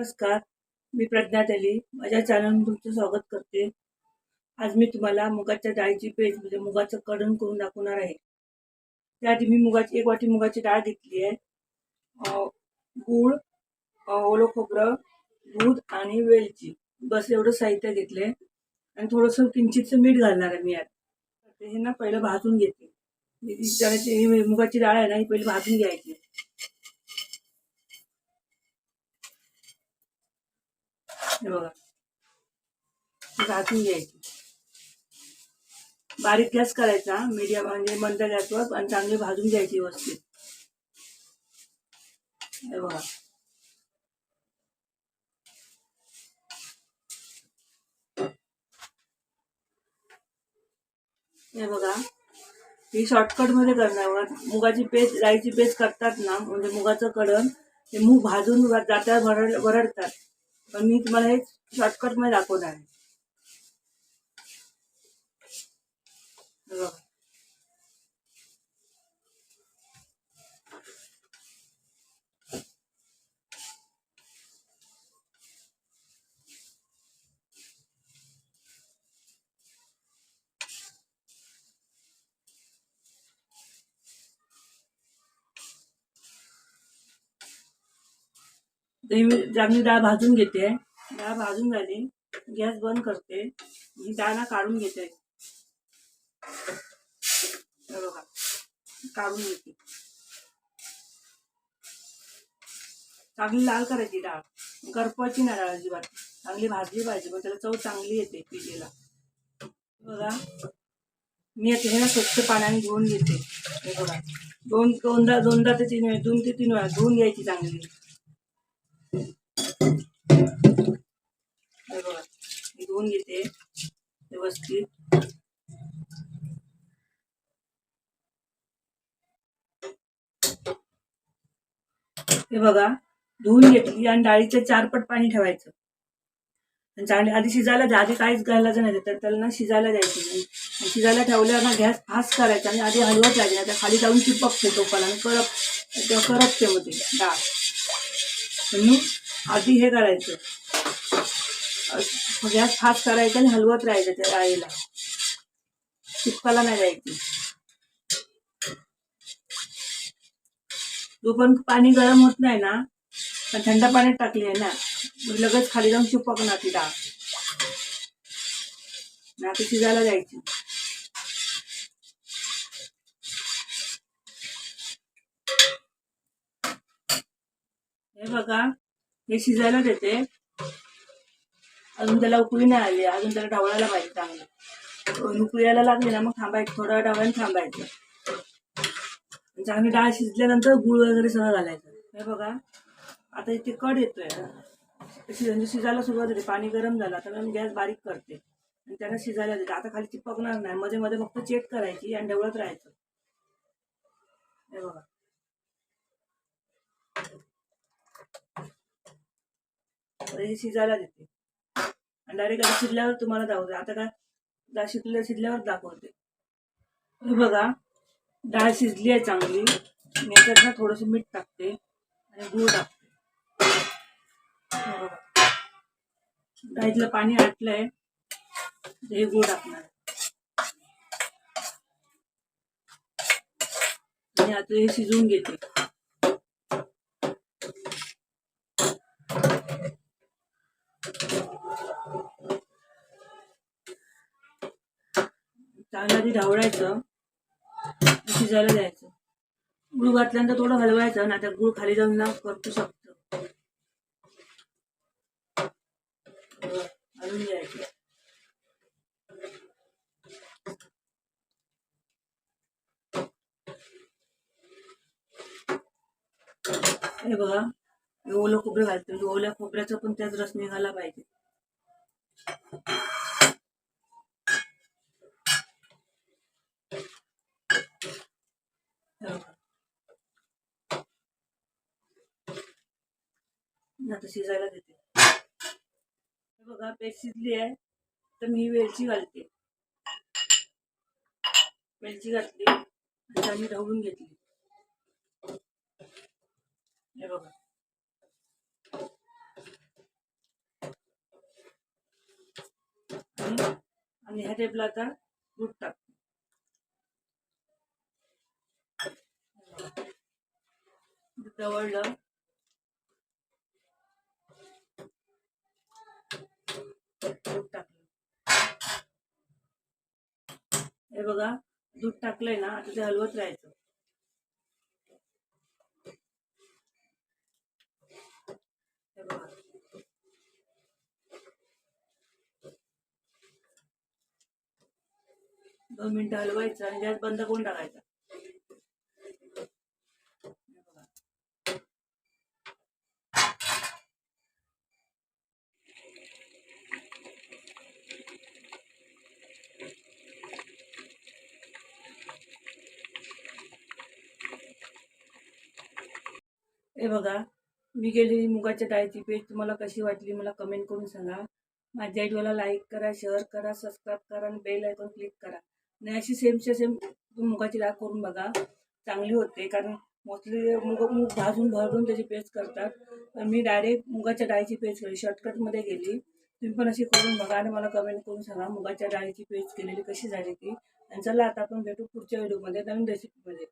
नमस्कार मी प्रज्ञा तेली माझ्या चॅनलमध्ये तुमचं स्वागत करते. आज मी तुम्हाला मुगाच्या डाळीची पेज म्हणजे मुगाचं कडण करून दाखवणार आहे. त्याआधी मी मुगाची एक वाटी मुगाची डाळ घेतली आहे. गूळ ओलं खोबरं दूध आणि वेलची. बस एवढं साहित्य घेतले आणि थोडंसं किंचितचं मीठ घालणार आहे मी यात. ते हे ना पहिलं भाजून घेते. ही मुगाची डाळ आहे ना ही पहिली भाजून घ्यायची. हे बघा. भाजून घ्यायची बारीक गॅस करायचा मीडियम म्हणजे मंद गॅसवर आणि चांगली भाजून घ्यायची व्यवस्थित. हे बघा. हे बघा. ही शॉर्टकटमध्ये करणार मुगाची पेस्ट राईची पेस्ट करतात ना म्हणजे मुगाचं कडण ते मूग भाजून जात्या भरड भरडतात पण मी तुम्हाला हे शॉर्टकटमध्ये दाखवणार आहे. मी डाळ भाजून घेते. डाळ भाजून झाली. गॅस बंद करते. ही डाळ ना काढून घेते. बघा. काढून घेते. चांगली लाल करायची डाळ. करपवायची ना डाळ अजिबात. चांगली भाजली पाहिजे मग त्याला चव चांगली येते पिजेला. बघा. मी आता हे ना स्वच्छ पाण्याने धुवून घेते. हे बघा. दोन दोनदा दोनदा ते तीन वेळा दोन ते तीन वेळा धुवून घ्यायची चांगली. हे बघा धुवून घेतली आणि डाळीचे चार पट पाणी ठेवायचं. आणि चांगली आधी शिजायला द्या आधी काहीच घालायचं नाही तर त्याला ना शिजायला द्यायचं नाही. आणि शिजायला ठेवल्यावर ना गॅस फास्ट करायचा आणि आधी हलवत राहायचं नाही तर खाली जाऊन चिपकते टोपाला आणि करप ते करपते मग ते डाळ. म्हणून आधी हे करायचं. गॅस फास्ट करायचा आणि हलवत राहायचं त्या डाळीला. चिपकाला नाही द्यायची. जोपर्यंत पाणी गरम होत नाही ना पण थंड पाण्यात टाकली आहे ना लगेच खाली जाऊन चिपकणार ती डाळ. ना ती शिजायला द्यायची हे बघा हे शिजायला देते. अजून त्याला उकळी नाही आली अजून त्याला ढवळायला पाहिजे चांगलं. उकळी यायला लागली ना मग थांबायचं थोडा वेळ थांबायचं. म्हणजे आणि डाळ शिजल्यानंतर गुळ वगैरे सगळं घालायचं. हे बघा आता इथे कड येतोय. शिज- म्हणजे शिजायला सुरुवात होते पाणी गरम झालं आता मी गॅस बारीक करते. आणि त्यांना शिजायला देते. आता खाली चिपकणार नाही. मध्ये मध्ये फक्त चेक करायची आणि ढवळत राहायचं. हे बघा. हे शिजायला देते. आणि डायरेक्ट शिजल्यावर तुम्हाला दाखवते. आता काय? डाळ शिजल्यावर दाखवते. हे बघा. डाळ शिजली आहे चांगली. मी याच्यात थोडंसं मीठ टाकते आणि गूळ टाकते. डाळीतलं पाणी आटलंय. हे गूळ टाकणार आणि आता हे शिजवून घेते. चांगलं आधी ढवळायचं. शिजायला द्यायचं गुळ घातल्यानंतर थोडं हलवायचं ना त्या गुळ खाली जाऊन ना परतू शकतं बरं, हलवून हे बघा ओलं खोबरं घालतो. ओल्या खोबऱ्याचा पण त्याच रस निघाला पाहिजे. थोडंसं शिजायला देते. बघा पेट शिजली आहे तर मी वेलची घालते. वेलची घातली आणि चांगली ढवळून घेतली. हे बघा. आणि ह्या टेपला आता दूध टाकते. दवळलं हे बघा दूध टाकलंय ना आता ते हलवत राहायचं. हे बघा. दोन मिनिटं हलवायचं आणि गॅस बंद करून टाकायचा. हे बघा मी गेलेली मुगाच्या डाळीची पेज तुम्हाला कशी वाटली मला कमेंट करून सांगा. माझ्या आयडिओला लाईक करा शेअर करा सबस्क्राईब करा आणि बेल आयकॉन क्लिक करा. आणि अशी सेमच्या सेम तुम्ही मुगाची डाळ करून बघा. चांगली होते कारण मोस्टली मुग मूग भाजून भरून त्याची पेस्ट करतात. मी डायरेक्ट मुगाच्या डाळीची पेस्ट केली शॉर्टकटमध्ये गेली. तुम्ही पण अशी करून बघा आणि मला कमेंट करून सांगा मुगाच्या डाळीची पेस्ट केलेली कशी झाली ती. आणि चला आता आपण भेटू पुढच्या व्हिडिओमध्ये नवीन रेसिपीमध्ये